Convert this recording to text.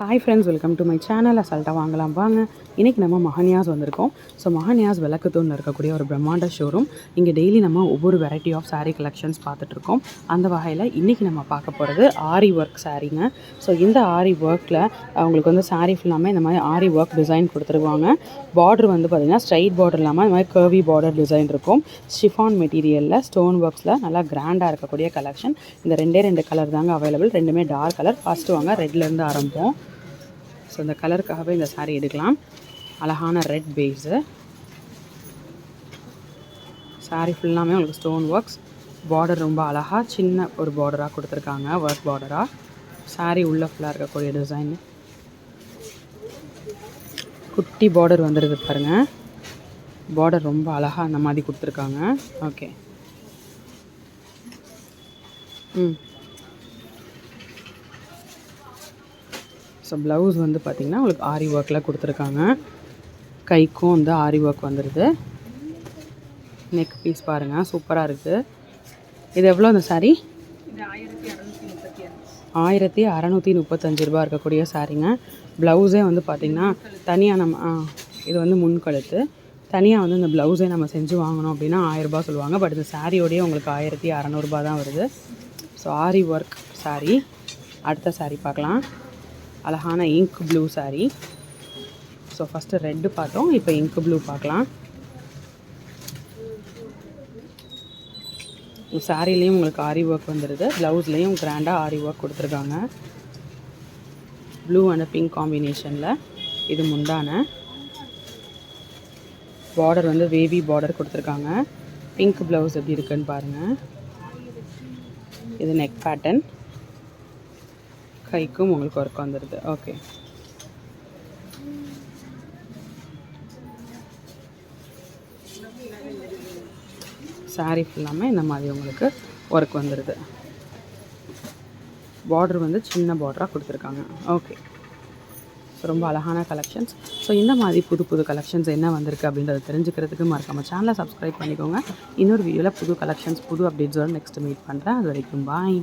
Hi friends welcome to my channel அசால்ட்டாக வாங்கலாம் வாங்க. இன்றைக்கி நம்ம மஹன்யாஸ் வந்திருக்கோம். ஸோ மஹன்யாஸ் விளக்குத்தூணில் இருக்கக்கூடிய ஒரு பிரம்மாண்ட ஷோரூம் இங்கே டெய்லி நம்ம ஒவ்வொரு வெரைட்டி ஆஃப் சாரீ கலெக்ஷன்ஸ் பார்த்துட்ருக்கோம் அந்த வகையில் இன்றைக்கி நம்ம பார்க்க போகிறது ஆரி ஒர்க் சாரீங்க ஸோ இந்த ஆரி ஒர்க்கில் அவங்களுக்கு வந்து சாரீ ஃபுல்லாமே இந்த மாதிரி ஆரி ஒர்க் டிசைன் கொடுத்துருவாங்க. பார்டர் வந்து பார்த்திங்கன்னா ஸ்ட்ரைட் பார்டர் இல்லாமல் இந்த மாதிரி கர்வி பார்டர் டிசைன் இருக்கும். ஷிஃபான் மெட்டீரியலில் ஸ்டோன் ஒர்க்ஸில் நல்லா கிராண்டாக இருக்கக்கூடிய கலெக்ஷன் இந்த ரெண்டே ரெண்டு கலர் தாங்க அவைலபிள் ரெண்டுமே டார்க் கலர் ஃபஸ்ட்டு வாங்க ரெட்லேருந்து ஆரம்பிப்போம். ஸோ இந்த கலருக்காகவே இந்த சாரீ எடுக்கலாம். அழகான ரெட் பேஸு சாரீ ஃபுல்லாமே உங்களுக்கு ஸ்டோன் ஒர்க்ஸ் பார்டர் ரொம்ப அழகாக சின்ன ஒரு பார்டராக கொடுத்துருக்காங்க ஒர்க் பார்டராக சாரீ உள்ளே ஃபுல்லாக இருக்கக்கூடிய டிசைன் குட்டி பார்டர் வந்துருக்கு பாருங்கள் பார்டர் ரொம்ப அழகாக அந்த மாதிரி கொடுத்துருக்காங்க. ஓகே ம். ஸோ ப்ளவுஸ் வந்து பார்த்திங்கன்னா உங்களுக்கு ஆரி ஒர்க்கில் கொடுத்துருக்காங்க. கைக்கும் வந்து ஆரி ஒர்க் வந்துடுது நெக் பீஸ் பாருங்கள் சூப்பராக இருக்குது இது எவ்வளோ இந்த சாரீ ஆயிரத்தி அறநூற்றி முப்பத்தஞ்சு ரூபா இருக்கக்கூடிய சாரீங்க ப்ளவுஸே வந்து பார்த்திங்கன்னா தனியாக நம்ம இது வந்து முன்கழுத்து. தனியாக வந்து இந்த ப்ளவுஸே நம்ம செஞ்சு வாங்கணும் அப்படின்னா ஆயிரரூபா சொல்லுவாங்க. பட் இந்த சாரியோடய உங்களுக்கு ஆயிரத்தி அறநூறுபா தான் வருது. So aari work saree. அடுத்த saree பார்க்கலாம். அழகான ink blue saree so first red பார்த்தோம். இப்போ இங்க் ப்ளூ பார்க்கலாம். சாரீலேயும் உங்களுக்கு ஆரி ஒர்க் வந்துடுது ப்ளவுஸ்லேயும் கிராண்டாக ஆரி ஒர்க் கொடுத்துருக்காங்க. ப்ளூ அண்ட் பிங்க் காம்பினேஷனில் இது முந்தான. பார்டர் வந்து வேவி பார்டர் கொடுத்துருக்காங்க. பிங்க் ப்ளவுஸ் எப்படி இருக்குன்னு பாருங்கள் இது நெக் பேட்டர்ன் கைக்கும் உங்களுக்கு ஒர்க் வந்துடுது ஓகே saree ஃபுல்லாமே இந்த மாதிரி உங்களுக்கு ஒர்க் வந்துடுது பார்டர் வந்து சின்ன பார்டராக கொடுத்துருக்காங்க. ஓகே ஸோ ரொம்ப அழகான கலெக்ஷன்ஸ் ஸோ இந்த மாதிரி புது புது கலெக்ஷன்ஸ் என்ன வந்திருக்கு அப்படின்றத தெரிஞ்சுக்கிறதுக்கு மறக்காமல் சேனலை சப்ஸ்கிரைப் பண்ணிக்கோங்க. இன்னொரு வீடியோவில் புது கலெக்ஷன்ஸ் புது அப்டேட்ஸோட நெக்ஸ்ட் மீட் பண்ணுறேன் அது வரைக்கும் பாய்